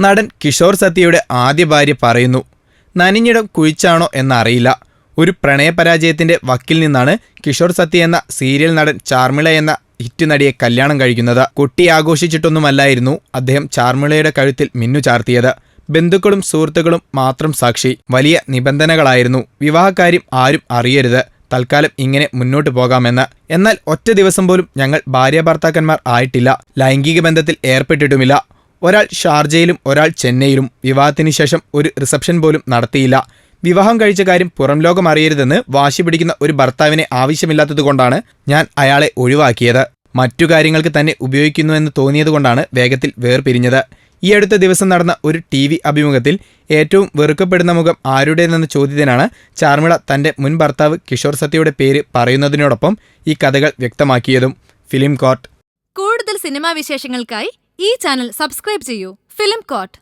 നടൻ കിഷോർ സത്യയുടെ ആദ്യ ഭാര്യ പറയുന്നു നനിഞ്ഞിടം കുഴിച്ചാണോ എന്നറിയില്ല. ഒരു പ്രണയപരാജയത്തിന്റെ വക്കിൽ നിന്നാണ് കിഷോർ സത്യ എന്ന സീരിയൽ നടൻ ചാർമിള എന്ന ഹിറ്റ് നടിയെ കല്യാണം കഴിക്കുന്നത്. കുട്ടി ആഘോഷിച്ചിട്ടൊന്നുമല്ലായിരുന്നു അദ്ദേഹം ചാർമിളയുടെ കഴുത്തിൽ മിന്നു ചാർത്തിയത്. ബന്ധുക്കളും സുഹൃത്തുക്കളും മാത്രം സാക്ഷി. വലിയ നിബന്ധനകളായിരുന്നു. വിവാഹകാര്യം ആരും അറിയരുത്. തൽക്കാലം ഇങ്ങനെ മുന്നോട്ട് പോകാമെന്ന്. എന്നാൽ ഒറ്റ ദിവസം പോലും ഞങ്ങൾ ഭാര്യ ഭർത്താക്കന്മാർ ആയിട്ടില്ല. ലൈംഗിക ബന്ധത്തിൽ ഏർപ്പെട്ടിട്ടുമില്ല. ഒരാൾ ഷാർജയിലും ഒരാൾ ചെന്നൈയിലും വിവാഹത്തിന് ശേഷം ഒരു റിസപ്ഷൻ പോലും നടത്തിയില്ല. വിവാഹം കഴിച്ച കാര്യം പുറം ലോകം അറിയരുതെന്ന് വാശി പിടിക്കുന്ന ഒരു ഭർത്താവിനെ ആവശ്യമില്ലാത്തതുകൊണ്ടാണ് ഞാൻ അയാളെ ഒഴിവാക്കിയത്. മറ്റു കാര്യങ്ങൾക്ക് തന്നെ ഉപയോഗിക്കുന്നുവെന്ന് തോന്നിയതുകൊണ്ടാണ് വേഗത്തിൽ വേർപിരിഞ്ഞത്. ഈ അടുത്ത ദിവസം നടന്ന ഒരു ടി വി അഭിമുഖത്തിൽ ഏറ്റവും വെറുക്കപ്പെടുന്ന മുഖം ആരുടേതെന്ന ചോദ്യത്തിനാണ് ചാർമിള തന്റെ മുൻ ഭർത്താവ് കിഷോർ സത്യയുടെ പേര് പറയുന്നതിനോടൊപ്പം ഈ കഥകൾ വ്യക്തമാക്കിയതും. Film court. കൂടുതൽ സിനിമാ വിശേഷങ്ങൾക്കായി ഈ ചാനൽ സബ്സ്ക്രൈബ് ചെയ്യൂ. Film court